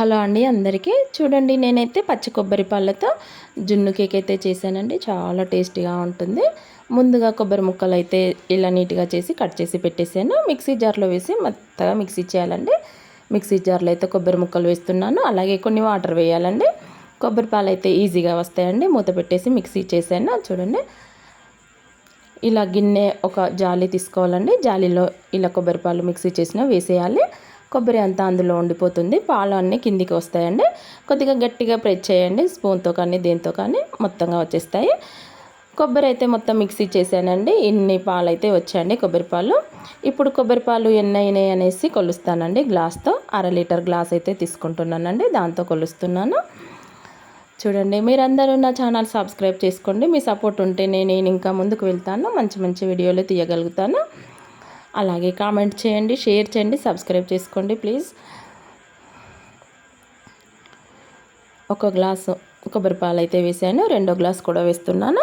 Hello అండి అందరికీ. చూడండి నేనైతే పచ్చి కొబ్బరి పాలతో జున్ను కేక్ అయితే చేశానండి. చాలా టేస్టీగా ఉంటుంది. ముందుగా కొబ్బరి ముక్కలు అయితే ఇలా నీట్గా చేసి కట్ చేసి పెట్టేసాను మిక్సీ జార్లో వేసి మెత్తగా మిక్సీ చేయాలండి. మిక్సీ జార్లో అయితే కొబ్బరి ముక్కలు వేస్తున్నాను. అలాగే కొన్ని వాటర్ వేయాలండి. కొబ్బరి పాలు అయితే ఈజీగా వస్తాయండి. మూత పెట్టేసి మిక్సీ చేశాను. చూడండి. ఇలా గిన్నె ఒక జాలి తీసుకోవాలండి. జాలీలో ఇలా కొబ్బరి పాలు మిక్సీ చేసిన వేసేయాలి. కొబ్బరి అంతా అందులో ఉండిపోతుంది. పాలు అన్నీ కిందికి వస్తాయండి. కొద్దిగా గట్టిగా ప్రెస్ చేయండి. స్పూన్తో కానీ దేంతో కానీ మొత్తంగా వచ్చేస్తాయి. కొబ్బరి అయితే మొత్తం మిక్సీ చేశానండి. ఇన్ని పాలు అయితే వచ్చాయండి కొబ్బరి పాలు. ఇప్పుడు కొబ్బరి పాలు ఎన్ని అయినాయి అనేసి కొలుస్తానండి గ్లాస్తో. అర లీటర్ గ్లాస్ అయితే తీసుకుంటున్నానండి. దాంతో కొలుస్తున్నాను. చూడండి మీరందరూ నా ఛానల్ సబ్స్క్రైబ్ చేసుకోండి. మీ సపోర్ట్ ఉంటే నేను ఇంకా ముందుకు వెళ్తాను. మంచి మంచి వీడియోలు తీయగలుగుతాను. అలాగే కామెంట్ చేయండి షేర్ చేయండి సబ్స్క్రైబ్ చేసుకోండి ప్లీజ్. ఒక గ్లాసు కొబ్బరి పాలు అయితే వేసాను రెండో గ్లాస్ కూడా వేస్తున్నాను.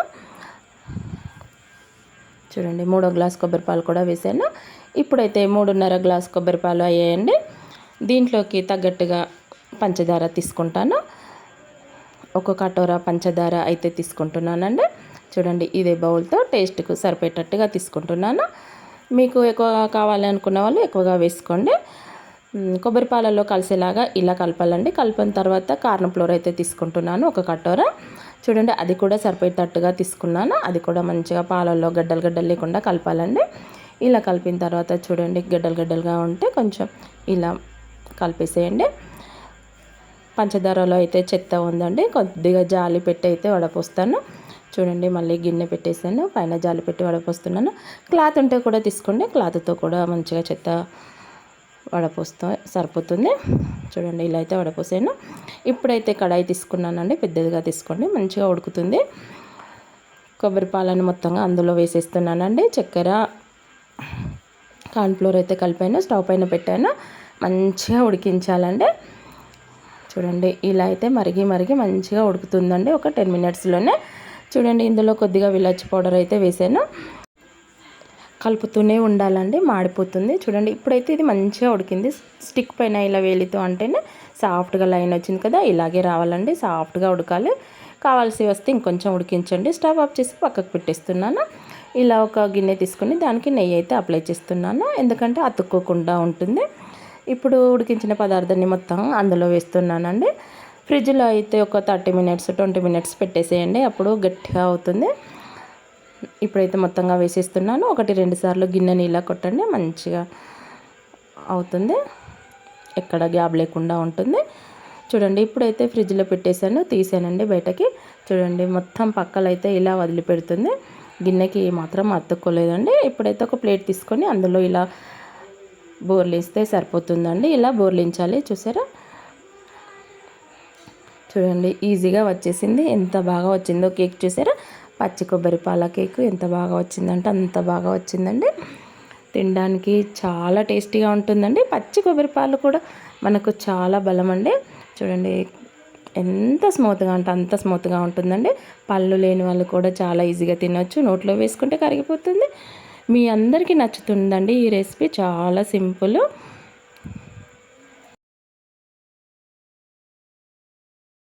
చూడండి మూడో గ్లాస్ కొబ్బరి పాలు కూడా వేసాను. ఇప్పుడైతే మూడున్నర గ్లాస్ కొబ్బరి పాలు అయ్యాయండి. దీంట్లోకి తగ్గట్టుగా పంచదార తీసుకుంటాను. ఒక కటోరా పంచదార అయితే తీసుకుంటున్నానండి. చూడండి ఇదే బౌల్తో టేస్ట్కు సరిపోయేటట్టుగా తీసుకుంటున్నాను. మీకు ఎక్కువగా కావాలనుకున్న వాళ్ళు ఎక్కువగా వేసుకోండి. కొబ్బరి పాలల్లో కలిసేలాగా ఇలా కలపాలండి. కలిపిన తర్వాత కారణం ఫ్లోర్ అయితే తీసుకుంటున్నాను ఒక కట్టోర చూడండి అది కూడా సరిపోయేటట్టుగా తీసుకున్నాను. అది కూడా మంచిగా పాలల్లో గడ్డలు గడ్డలు లేకుండా కలపాలండి. ఇలా కలిపిన తర్వాత చూడండి గడ్డలు గడ్డలుగా ఉంటే కొంచెం ఇలా కలిపేసేయండి. పంచదారలో అయితే చెత్త ఉందండి కొద్దిగా జాలి పెట్టి అయితే వడపోస్తాను. చూడండి మళ్ళీ గిన్నె పెట్టేసాను. పైన జాలి పెట్టి వడపోస్తున్నాను. క్లాత్ ఉంటే కూడా తీసుకోండి. క్లాత్తో కూడా మంచిగా చెత్త వడపోస్తా సరిపోతుంది. చూడండి ఇలా అయితే వడపోసాను. ఇప్పుడైతే కడాయి తీసుకున్నానండి. పెద్దదిగా తీసుకోండి. మంచిగా ఉడుకుతుంది. కొబ్బరి పాలను మొత్తంగా అందులో వేసేస్తున్నానండి. చక్కెర కార్న్ఫ్లోర్ అయితే కలిపాను. స్టవ్ పైన పెట్టాను. మంచిగా ఉడికించాలండి. చూడండి ఇలా అయితే మరిగి మరిగి మంచిగా ఉడుకుతుందండి. ఒక టెన్ మినిట్స్లోనే చూడండి ఇందులో కొద్దిగా విలాచి పౌడర్ అయితే వేసాను. కలుపుతూనే ఉండాలండి మాడిపోతుంది. చూడండి ఇప్పుడైతే ఇది మంచిగా ఉడికింది. స్టిక్ పైన ఇలా వేలితో అంటేనే సాఫ్ట్గా లైన్ వచ్చింది కదా ఇలాగే రావాలండి సాఫ్ట్గా ఉడకాలి. కావాల్సి వస్తే ఇంకొంచెం ఉడికించండి. స్టవ్ ఆఫ్ చేసి పక్కకు పెట్టేస్తున్నాను. ఇలా ఒక గిన్నె తీసుకొని దానికి నెయ్యి అయితే అప్లై చేస్తున్నాను. ఎందుకంటే అతుక్కోకుండా ఉంటుంది. ఇప్పుడు ఉడికించిన పదార్థాన్ని మొత్తం అందులో వేస్తున్నానండి. ఫ్రిడ్జ్లో అయితే ఒక థర్టీ మినిట్స్ ట్వంటీ మినిట్స్ పెట్టేసేయండి. అప్పుడు గట్టిగా అవుతుంది. ఇప్పుడైతే మొత్తంగా వేసేస్తున్నాను. ఒకటి రెండు సార్లు గిన్నె నీళ్ళ కొట్టండి. మంచిగా అవుతుంది. ఎక్కడ గ్యాప్ లేకుండా ఉంటుంది. చూడండి ఇప్పుడైతే ఫ్రిడ్జ్లో పెట్టేశాను. తీసానండి బయటకి. చూడండి మొత్తం పక్కలైతే ఇలా వదిలిపెడుతుంది. గిన్నెకి మాత్రం అతుక్కోలేదండి. ఇప్పుడైతే ఒక ప్లేట్ తీసుకొని అందులో ఇలా బోర్లిస్తే సరిపోతుందండి. ఇలా బోర్లించాలి. చూసారా? చూడండి ఈజీగా వచ్చేసింది. ఎంత బాగా వచ్చిందో కేక్ చూసారా? పచ్చి కొబ్బరి పాల కేక్ ఎంత బాగా వచ్చిందంటే అంత బాగా వచ్చిందండి. తినడానికి చాలా టేస్టీగా ఉంటుందండి. పచ్చి కొబ్బరి పాలు కూడా మనకు చాలా బలం అండి చూడండి ఎంత స్మూత్గా అంటే అంత స్మూత్గా ఉంటుందండి. పళ్ళు లేని వాళ్ళు కూడా చాలా ఈజీగా తినొచ్చు. నోట్లో వేసుకుంటే కరిగిపోతుంది. మీ అందరికీ నచ్చుతుందండి ఈ రెసిపీ. చాలా సింపుల్.